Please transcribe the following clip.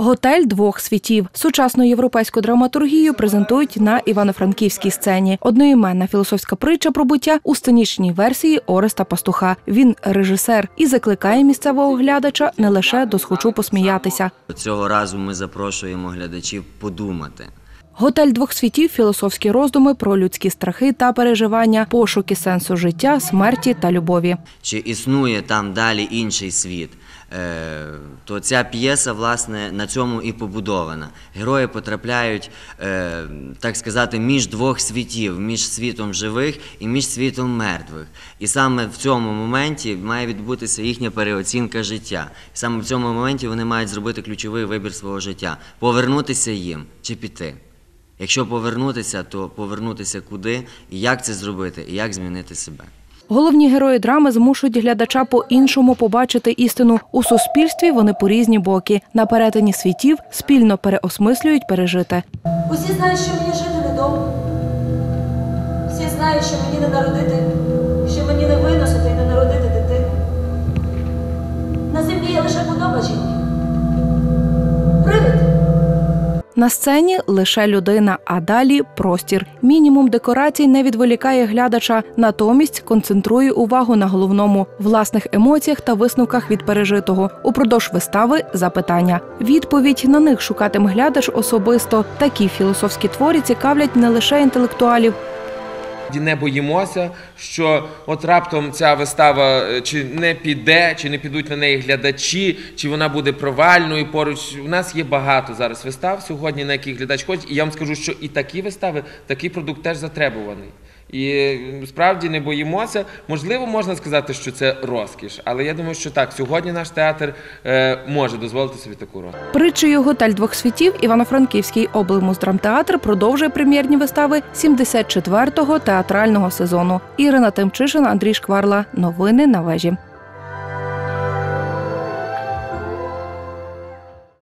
Готель двох світів. Сучасну європейську драматургію презентують на івано-франківській сцені. Одноіменна філософська притча про буття у сценічній версії Ореста Пастуха. Він режисер і закликає місцевого глядача не лише досхочу посміятися. Цього разу ми запрошуємо глядачів подумати. Готель двох світів філософські роздуми про людські страхи та переживання, пошуки сенсу життя, смерті та любові. Чи існує там далі інший світ? Е, То ця п'єса, власне, на цьому і побудована. Герої потрапляють, е, так сказати, між двох світів, між світом живих і між світом мертвих. І саме в цьому моменті має відбутися їхня переоцінка життя. І саме в цьому моменті вони мають зробити ключовий вибір свого життя: повернутися їм чи піти. Якщо повернутися, то повернутися куди, і як це зробити, і як змінити себе. Головні герої драми змушують глядача по-іншому побачити істину. У суспільстві вони по різні боки. На перетині світів спільно переосмислюють пережите. Усі знають, що мені жити недовго. Всі знають, що мені не народити, що мені не виносити і не народити дитину. На землі є лише подоба жінки. На сцені лише людина, а далі простір. Мінімум декорацій не відволікає глядача, натомість концентрує увагу на головному власних емоціях та висновках від пережитого. Упродовж вистави запитання. Відповідь на них шукатиме глядач особисто. Такі філософські творі цікавлять не лише інтелектуалів, не боїмося, що от раптом ця вистава е, чи не піде, чи не підуть на неї глядачі, чи вона буде провальною. Поруч у нас є багато зараз вистав сьогодні, на які глядач хоче. І я вам скажу, що і такі вистави, такий продукт теж затребуваний. І справді не боїмося. Можливо, можна сказати, що це розкіш, але я думаю, що так, сьогодні наш театр е, може дозволити собі таку розкіш. Притчею Готель двох світів Івано-Франківський облмуздрамтеатр продовжує прем'єрні вистави 74-го театрального сезону. Ірина Тимчишин, Андрій Шкварла. Новини на вежі.